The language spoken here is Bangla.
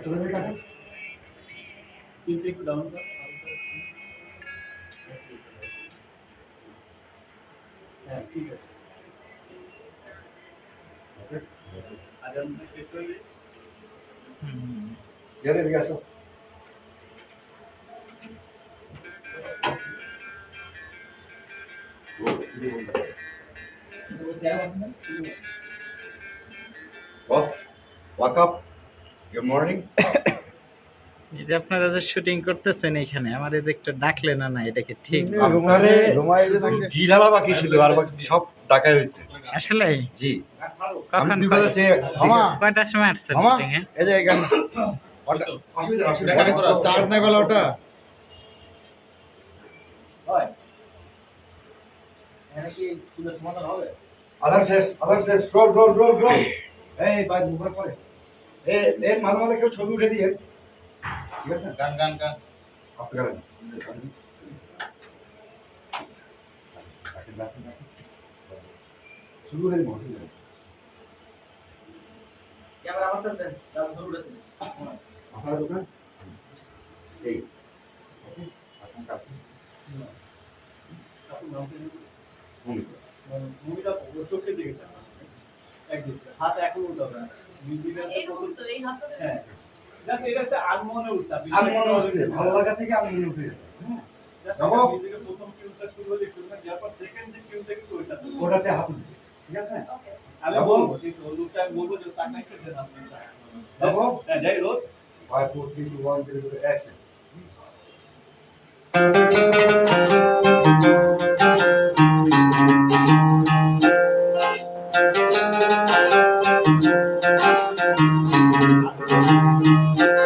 चलो बेटा तीन एक डाउन का ठीक है आज हम शेष कर लिए हम्म यार ये देखो बस वकफ গুড মর্নিং এই যে আপনারা যে শুটিং করতেছেন এখানে আমার এই যে একটু ডাকলে না না এটা কি ঠিক আপনারে ঘি ঢালা বাকি ছিল আর বাকি সব টাকা হয়েছে। আসলে? জি। কখন। কয়টার সময় আসছেন শুটিং এ এই যে এখানে। চার্জ নাই বলে ওটা। হয়। আধার শেষ আধার শেষ। রোল রোল রোল রোল এই ভাই মুখে পড়ে। এ এর মাঝে মাঝে কেউ ছবি উঠে দিয়ে। ঠিক আছে? গান গান গান। আপনি করেন শুরু করে দিব ক্যামেরা আমার সাথে দেন শুরু করে দিন। আপনার দোকান? এই। ওকে আপনার কাছে। ভূমি মুভিটা ওর চোখের দিকে তাকান। একদিকে হাত এখন উঠাবে হ্যাঁ। ভালো লাগা থেকে আমি মনে উঠে হ্যাঁ। যাব। মিউজিকের প্রথম কিউটা শুরু হলে কিউটা যাওয়ার পর সেকেন্ড যে কিউ থেকে ওইটা ওটাতে হাত ঠিক আছে? আমি বলব ঠিক আছে ওর লোকটা আমি বলব যে তার সেটা আপনি যাব। হ্যাঁ যাই Thank Thank you.